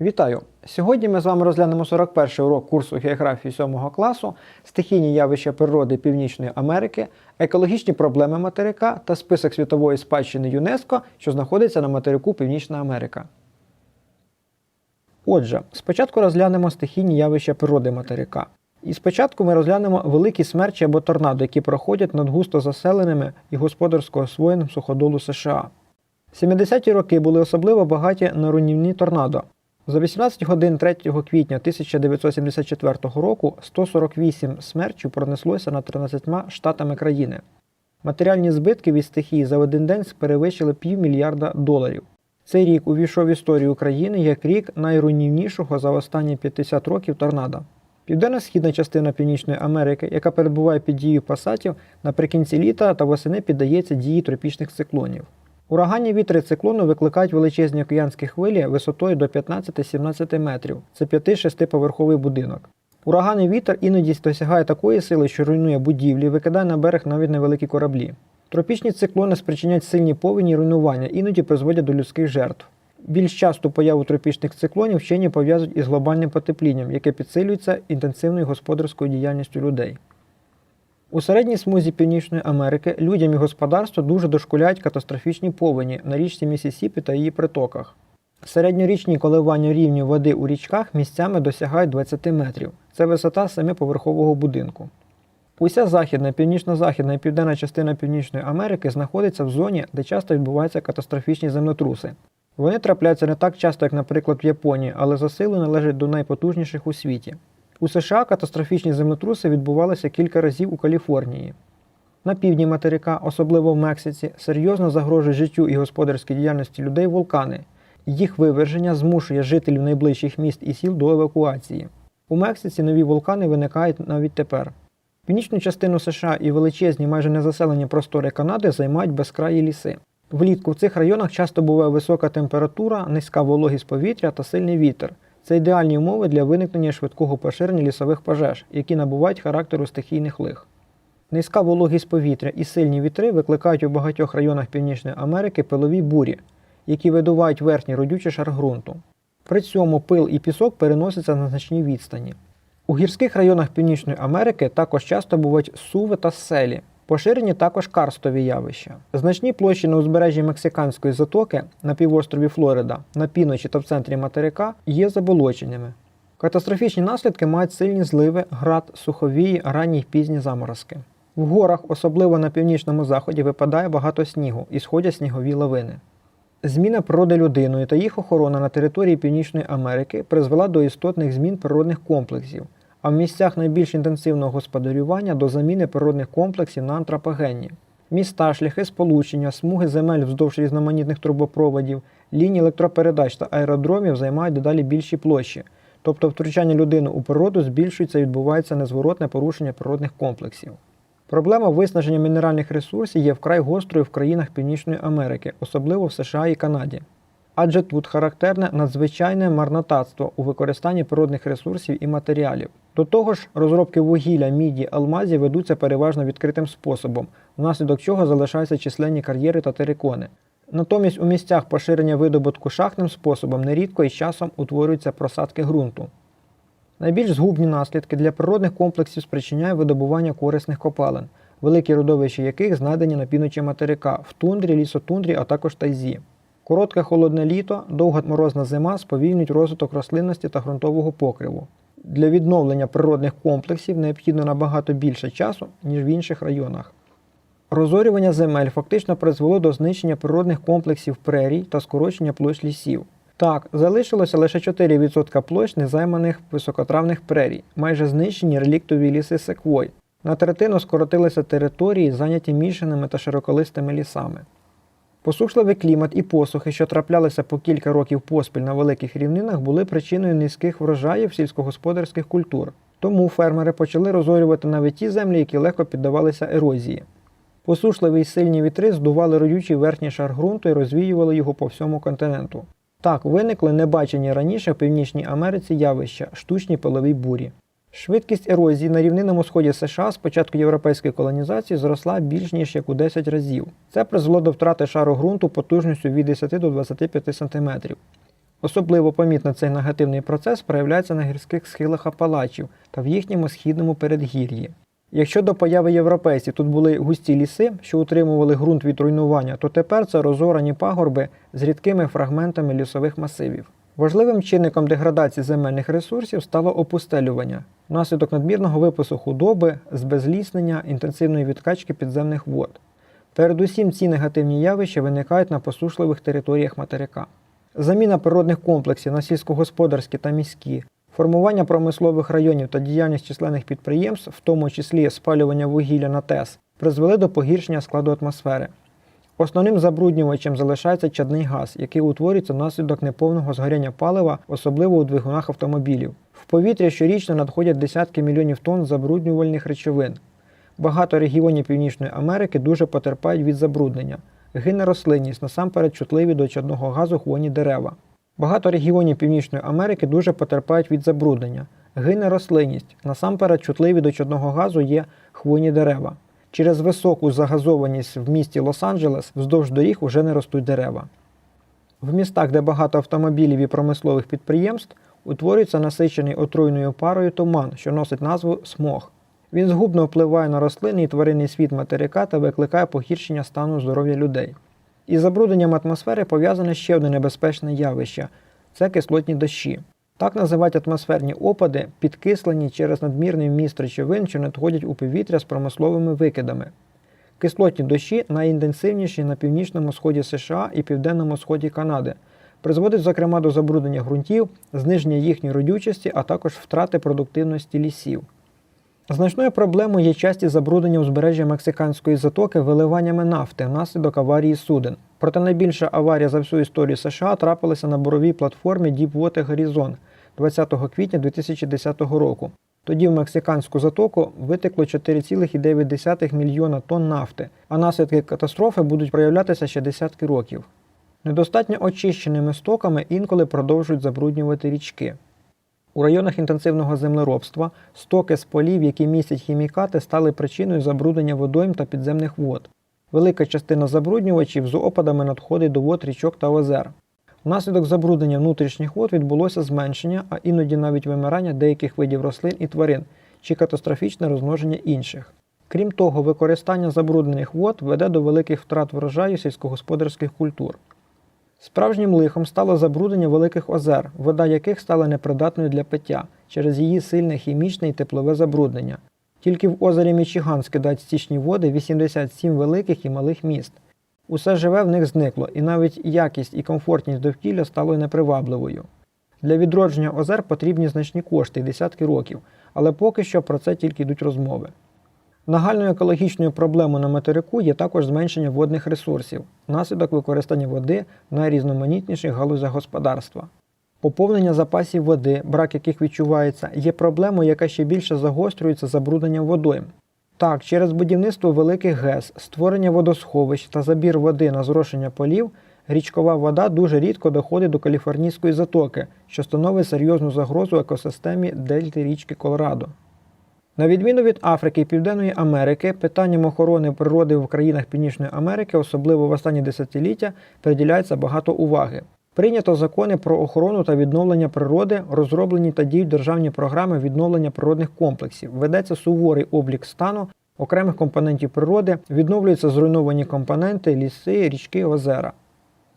Вітаю! Сьогодні ми з вами розглянемо 41 урок курсу географії 7 класу, стихійні явища природи Північної Америки, екологічні проблеми материка та список світової спадщини ЮНЕСКО, що знаходиться на материку Північна Америка. Отже, спочатку розглянемо стихійні явища природи материка. І спочатку ми розглянемо великі смерчі або торнадо, які проходять над густо заселеними і господарсько освоєним суходолу США. 70-ті роки були особливо багаті на руйнівні торнадо. За 18 годин 3 квітня 1974 року 148 смерчів пронеслося над 13 штатами країни. Матеріальні збитки від стихії за один день перевищили півмільярда доларів. Цей рік увійшов в історію України як рік найруйнівнішого за останні 50 років торнадо. Південно-східна частина Північної Америки, яка перебуває під дією пасатів, наприкінці літа та восени піддається дії тропічних циклонів. Ураганні вітри циклону викликають величезні океанські хвилі висотою до 15-17 метрів. Це 5-6 поверховий будинок. Ураганний вітер іноді досягає такої сили, що руйнує будівлі, викидає на берег навіть невеликі кораблі. Тропічні циклони спричиняють сильні повені і руйнування, іноді призводять до людських жертв. Більш часту появу тропічних циклонів вчені пов'язують із глобальним потеплінням, яке підсилюється інтенсивною господарською діяльністю людей. У середній смузі Північної Америки людям і господарству дуже дошкуляють катастрофічні повені на річці Місісіпі та її притоках. Середньорічні коливання рівню води у річках місцями досягають 20 метрів. Це висота семиповерхового будинку. Уся західна, північно-західна і південна частина Північної Америки знаходиться в зоні, де часто відбуваються катастрофічні землетруси. Вони трапляються не так часто, як, наприклад, в Японії, але за силою належать до найпотужніших у світі. У США катастрофічні землетруси відбувалися кілька разів у Каліфорнії. На півдні материка, особливо в Мексиці, серйозно загрожує життю і господарській діяльності людей вулкани. Їх виверження змушує жителів найближчих міст і сіл до евакуації. У Мексиці нові вулкани виникають навіть тепер. Північну частину США і величезні, майже незаселені простори Канади займають безкраї ліси. Влітку в цих районах часто буває висока температура, низька вологість повітря та сильний вітер. Це ідеальні умови для виникнення швидкого поширення лісових пожеж, які набувають характеру стихійних лих. Низька вологість повітря і сильні вітри викликають у багатьох районах Північної Америки пилові бурі, які видувають верхній родючий шар ґрунту. При цьому пил і пісок переносяться на значні відстані. У гірських районах Північної Америки також часто бувають суви та селі. Поширені також карстові явища. Значні площі на узбережжі Мексиканської затоки на півострові Флорида, на півночі та в центрі материка є заболоченнями. Катастрофічні наслідки мають сильні зливи, град, суховії, ранні й пізні заморозки. В горах, особливо на північному заході, випадає багато снігу і сходять снігові лавини. Зміна природи людиною та їх охорона на території Північної Америки призвела до істотних змін природних комплексів, а в місцях найбільш інтенсивного господарювання до заміни природних комплексів на антропогенні. Міста, шляхи сполучення, смуги земель вздовж різноманітних трубопроводів, лінії електропередач та аеродромів займають дедалі більші площі, тобто втручання людини у природу збільшується і відбувається незворотне порушення природних комплексів. Проблема виснаження мінеральних ресурсів є вкрай гострою в країнах Північної Америки, особливо в США і Канаді. Адже тут характерне надзвичайне марнотатство у використанні природних ресурсів і матеріалів. До того ж, розробки вугілля, міді, алмазів ведуться переважно відкритим способом, внаслідок чого залишаються численні кар'єри та терикони. Натомість у місцях поширення видобутку шахтним способом нерідко і часом утворюються просадки ґрунту. Найбільш згубні наслідки для природних комплексів спричиняє видобування корисних копалин, великі родовища яких знайдені на півночі материка, в тундрі, лісотундрі, а також тайзі. Коротке холодне літо, довга морозна зима сповільнюють розвиток рослинності та ґрунтового покриву. Для відновлення природних комплексів необхідно набагато більше часу, ніж в інших районах. Розорювання земель фактично призвело до знищення природних комплексів прерій та скорочення площ лісів. Так, залишилося лише 4% площ незайманих високотравних прерій, майже знищені реліктові ліси секвой. На третину скоротилися території, зайняті мішаними та широколистими лісами. Посушливий клімат і посухи, що траплялися по кілька років поспіль на великих рівнинах, були причиною низьких врожаїв сільськогосподарських культур. Тому фермери почали розорювати навіть ті землі, які легко піддавалися ерозії. Посушливі й сильні вітри здували родючий верхній шар ґрунту і розвіювали його по всьому континенту. Так виникли небачені раніше в Північній Америці явища штучні пилові бурі. Швидкість ерозії на рівнинному сході США з початку європейської колонізації зросла більш ніж як у 10 разів. Це призвело до втрати шару ґрунту потужністю від 10 до 25 см. Особливо помітно цей негативний процес проявляється на гірських схилах Апалачів та в їхньому східному передгір'ї. Якщо до появи європейців тут були густі ліси, що утримували ґрунт від руйнування, то тепер це розорані пагорби з рідкими фрагментами лісових масивів. Важливим чинником деградації земельних ресурсів стало опустелювання, внаслідок надмірного випису худоби, збезліснення, інтенсивної відкачки підземних вод. Передусім ці негативні явища виникають на посушливих територіях материка. Заміна природних комплексів на сільськогосподарські та міські, формування промислових районів та діяльність численних підприємств, в тому числі спалювання вугілля на ТЕС, призвели до погіршення складу атмосфери. Основним забруднювачем залишається чадний газ, який утворюється внаслідок неповного згоряння палива, особливо у двигунах автомобілів. В повітря щорічно надходять десятки мільйонів тонн забруднювальних речовин. Багато регіонів Північної Америки дуже потерпають від забруднення. Гине рослинність, насамперед чутливі до чадного газу хвойні дерева. Багато регіонів Північної Америки дуже потерпають від забруднення. Гине рослинність, насамперед чутливі до чадного газу є хвойні дерева. Через високу загазованість в місті Лос-Анджелес вздовж доріг уже не ростуть дерева. В містах, де багато автомобілів і промислових підприємств, утворюється насичений отруйною парою туман, що носить назву смог. Він згубно впливає на рослинний і тваринний світ материка та викликає погіршення стану здоров'я людей. Із забрудненням атмосфери пов'язане ще одне небезпечне явище це кислотні дощі. Так називають атмосферні опади, підкислені через надмірний вміст речовин, що надходять у повітря з промисловими викидами. Кислотні дощі найінтенсивніші на північному сході США і південному сході Канади, Призводить, зокрема, до забруднення ґрунтів, зниження їхньої родючості, а також втрати продуктивності лісів. Значною проблемою є часті забруднення узбережжя Мексиканської затоки виливаннями нафти внаслідок аварії суден. Проте найбільша аварія за всю історію США трапилася на буровій платформі Deepwater Horizon 20 квітня 2010 року. Тоді в Мексиканську затоку витекло 4,9 мільйона тонн нафти, а наслідки катастрофи будуть проявлятися ще десятки років. Недостатньо очищеними стоками інколи продовжують забруднювати річки. У районах інтенсивного землеробства стоки з полів, які містять хімікати, стали причиною забруднення водойм та підземних вод. Велика частина забруднювачів з опадами надходить до вод річок та озер. Внаслідок забруднення внутрішніх вод відбулося зменшення, а іноді навіть вимирання деяких видів рослин і тварин чи катастрофічне розмноження інших. Крім того, використання забруднених вод веде до великих втрат врожаю сільськогосподарських культур. Справжнім лихом стало забруднення великих озер, вода яких стала непридатною для пиття через її сильне хімічне і теплове забруднення. Тільки в озері Мічиган скидають стічні води 87 великих і малих міст. Усе живе в них зникло, і навіть якість і комфортність довкілля стало непривабливою. Для відродження озер потрібні значні кошти і десятки років, але поки що про це тільки йдуть розмови. Нагальною екологічною проблемою на материку є також зменшення водних ресурсів, внаслідок використання води в найрізноманітніших галузях господарства. Поповнення запасів води, брак яких відчувається, є проблемою, яка ще більше загострюється забрудненням водойм. Так, через будівництво великих ГЕС, створення водосховищ та забір води на зрошення полів, річкова вода дуже рідко доходить до Каліфорнійської затоки, що становить серйозну загрозу екосистемі дельти річки Колорадо. На відміну від Африки і Південної Америки, питанням охорони природи в країнах Північної Америки, особливо в останні десятиліття, приділяється багато уваги. Прийнято закони про охорону та відновлення природи, розроблені та діють державні програми відновлення природних комплексів. Ведеться суворий облік стану окремих компонентів природи, відновлюються зруйновані компоненти, ліси, річки, озера.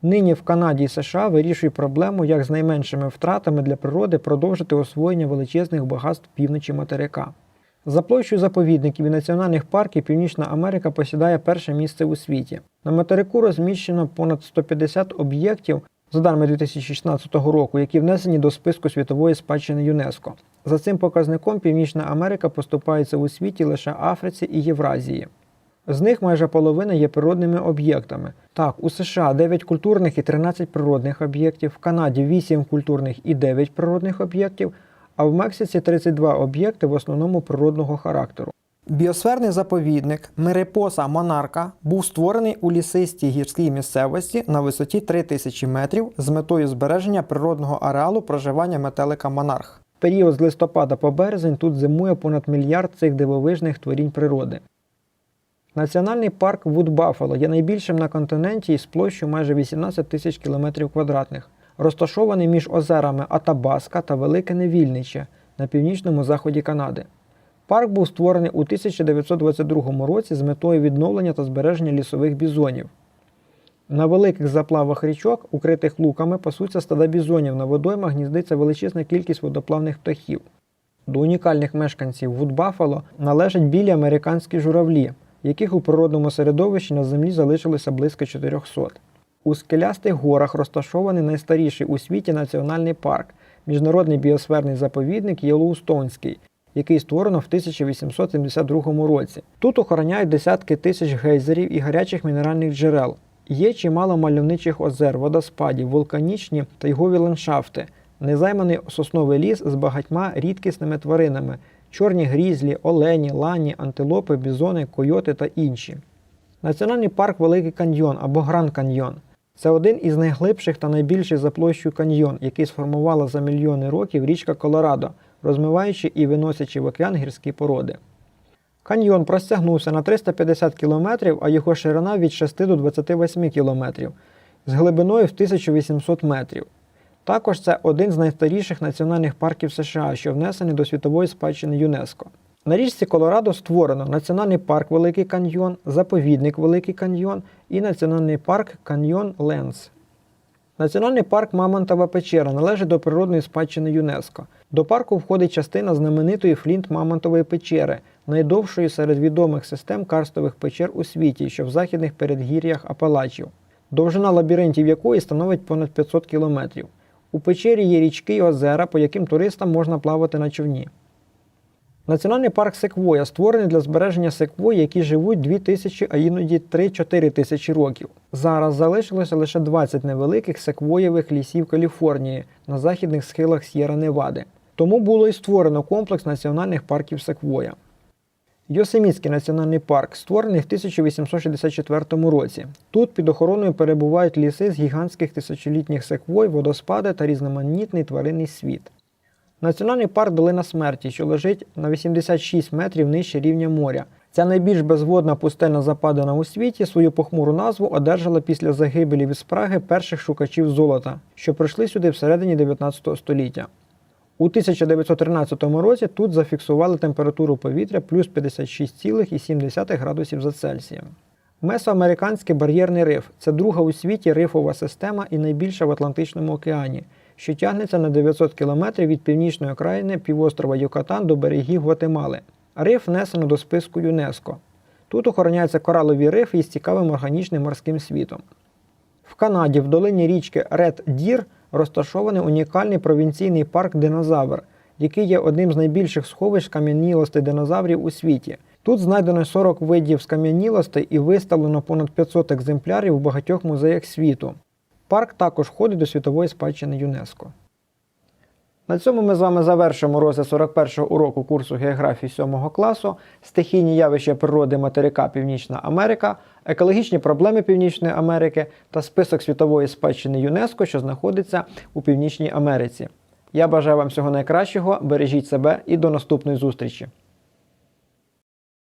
Нині в Канаді і США вирішують проблему, як з найменшими втратами для природи продовжити освоєння величезних багатств півночі материка. За площею заповідників і національних парків Північна Америка посідає перше місце у світі. На материку розміщено понад 150 об'єктів за даними 2016 року, які внесені до списку світової спадщини ЮНЕСКО. За цим показником Північна Америка поступається у світі лише Африці і Євразії. З них майже половина є природними об'єктами. Так, у США 9 культурних і 13 природних об'єктів, в Канаді 8 культурних і 9 природних об'єктів, а в Мексиці 32 об'єкти в основному природного характеру. Біосферний заповідник Мерепоса Монарка був створений у лісистій гірській місцевості на висоті 3000 метрів з метою збереження природного ареалу проживання метелика монарх. В період з листопада по березень тут зимує понад мільярд цих дивовижних творінь природи. Національний парк Вуд Баффало є найбільшим на континенті із площею майже 18 тисяч кілометрів квадратних. Розташований між озерами Атабаска та Велике Невільниче на північному заході Канади. Парк був створений у 1922 році з метою відновлення та збереження лісових бізонів. На великих заплавах річок, укритих луками, пасуться стада бізонів. На водоймах гніздиться величезна кількість водоплавних птахів. До унікальних мешканців Вудбафало належать білі американські журавлі, яких у природному середовищі на землі залишилося близько 400. У скелястих горах розташований найстаріший у світі національний парк, міжнародний біосферний заповідник Єлоустонський, який створено в 1872 році. Тут охороняють десятки тисяч гейзерів і гарячих мінеральних джерел. Є чимало мальовничих озер, водоспадів, вулканічні та йгові ландшафти, незайманий сосновий ліс з багатьма рідкісними тваринами, чорні грізлі, олені, лані, антилопи, бізони, койоти та інші. Національний парк Великий каньйон або Гран Каньйон це один із найглибших та найбільших за площею каньйон, який сформувала за мільйони років річка Колорадо, розмиваючи і виносячи в океан гірські породи. Каньйон простягнувся на 350 км, а його ширина від 6 до 28 км з глибиною в 1800 метрів. Також це один з найстаріших національних парків США, що внесений до світової спадщини ЮНЕСКО. На річці Колорадо створено Національний парк Великий Каньйон, заповідник Великий Каньйон і Національний парк Каньйон Ленс. Національний парк Мамонтова печера належить до природної спадщини ЮНЕСКО. До парку входить частина знаменитої Флінт-Мамонтової печери, найдовшої серед відомих систем карстових печер у світі, що в західних передгір'ях Апалачів, довжина лабіринтів якої становить понад 500 кілометрів. У печері є річки й озера, по яким туристам можна плавати на човні. Національний парк Секвоя створений для збереження секвой, які живуть 2000, а іноді 3-4 тисячі років. Зараз залишилося лише 20 невеликих секвоєвих лісів Каліфорнії на західних схилах С'єра Невади. Тому було і створено комплекс національних парків Секвоя. Йосемітський національний парк створений в 1864 році. Тут під охороною перебувають ліси з гігантських тисячолітніх секвой, водоспади та різноманітний тваринний світ. Національний парк Долина смерті, що лежить на 86 метрів нижче рівня моря. Ця найбільш безводна пустельна западина у світі свою похмуру назву одержала після загибелі від спраги перших шукачів золота, що прийшли сюди всередині 19 століття. У 1913 році тут зафіксували температуру повітря плюс 56,7 градусів за Цельсієм. Месоамериканський бар'єрний риф це друга у світі рифова система і найбільша в Атлантичному океані, що тягнеться на 900 км від північної окраїни півострова Юкатан до берегів Гватемали. Риф внесено до списку ЮНЕСКО. Тут охороняються коралові рифи із цікавим органічним морським світом. В Канаді в долині річки Ред Дір розташований унікальний провінційний парк Динозавр, який є одним з найбільших сховищ кам'янілостей динозаврів у світі. Тут знайдено 40 видів скам'янілостей і виставлено понад 500 екземплярів у багатьох музеях світу. Парк також входить до світової спадщини ЮНЕСКО. На цьому ми з вами завершимо розгляд 41-го уроку курсу географії 7 класу, стихійні явища природи материка Північна Америка, екологічні проблеми Північної Америки та список світової спадщини ЮНЕСКО, що знаходиться у Північній Америці. Я бажаю вам всього найкращого, бережіть себе і до наступної зустрічі!